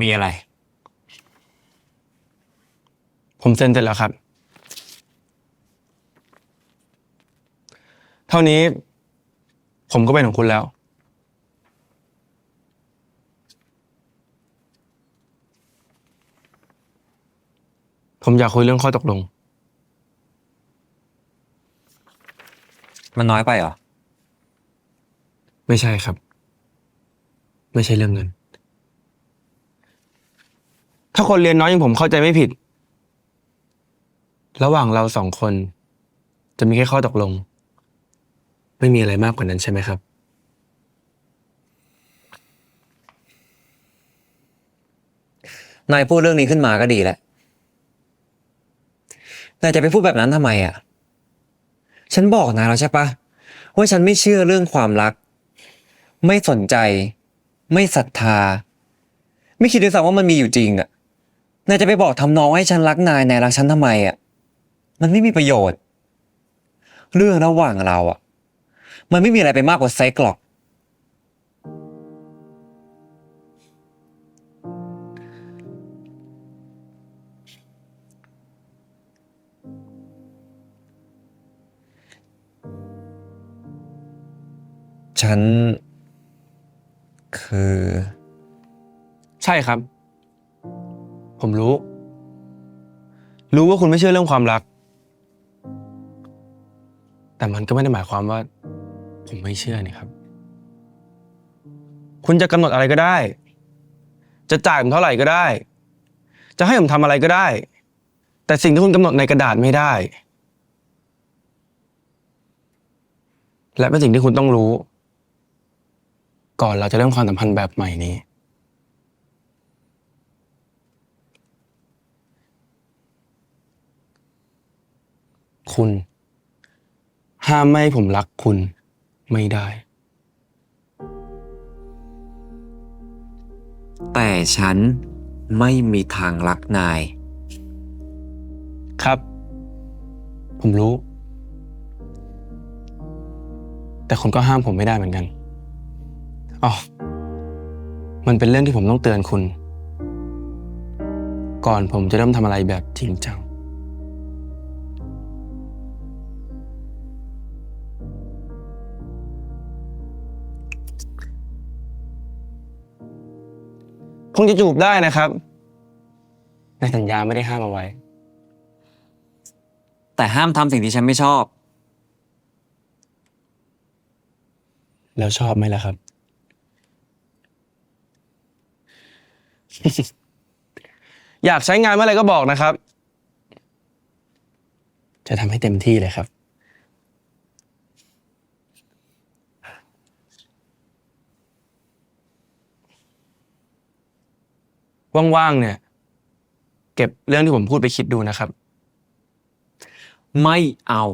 มีอะไร ผมเซ็นเสร็จแล้วครับ เท่านี้ ผมก็เป็นของคุณแล้ว ผมอยากคุยเรื่องข้อตกลง มันน้อยไปเหรอ ไม่ใช่ครับ ไม่ใช่เรื่องเงิน ถ้าคนเรียนน้อยอย่างผมเข้าใจไม่ผิด ระหว่างเราสองคน จะมีแค่ข้อตกลง ไม่มีอะไรมากกว่านั้นใช่ไหมครับ นายพูดเรื่องนี้ขึ้นมาก็ดีแหละ นายจะไปพูดแบบนั้นทำไมอะ ฉันบอกนายแล้วใช่ปะว่าฉันไม่เชื่อเรื่องความรัก ไม่สนใจ ไม่ศรัทธา ไม่คิดด้วยซ้ำว่ามันมีอยู่จริงอะ นายจะไปบอกทำนองให้ฉันรักนายนายรักฉันทำไมอะ มันไม่มีประโยชน์ เรื่องระหว่างเราอะ มันไม่มีอะไรไปมากกว่าเซ็กหรอก ฉัน คือ ใช่ครับ ผมรู้ รู้ว่าคุณไม่เชื่อเรื่องความรัก แต่มันก็ไม่ได้หมายความว่า ผมไม่เชื่อนี่ครับ คุณจะกำหนดอะไรก็ได้ จะจ่ายผมเท่าไหร่ก็ได้ จะให้ผมทำอะไรก็ได้ แต่สิ่งที่คุณกำหนดในกระดาษไม่ได้ และเป็นสิ่งที่คุณต้องรู้ ก่อนเราจะเริ่มความสัมพันธ์แบบใหม่นี้ คุณ ห้ามไม่ให้ผมรักคุณไม่ได้ แต่ฉันไม่มีทางรักนาย ครับ ผมรู้ แต่คุณก็ห้ามผมไม่ได้เหมือนกันอ๋อมันเป็นเรื่องที่ผมต้องเตือนคุณ ก่อนผมจะเริ่มทำอะไรแบบจริงจัง คงจะจูบได้นะครับ ในสัญญาไม่ได้ห้ามเอาไว้ แต่ห้ามทำสิ่งที่ฉันไม่ชอบ แล้วชอบไหมล่ะครับ อยากใช้งานเมื่อไหร่ก็บอกนะครับ จะทำให้เต็มที่เลยครับ ว่างๆเนี่ย เก็บเรื่องที่ผมพูดไปคิดดูนะครับ ไม่เอา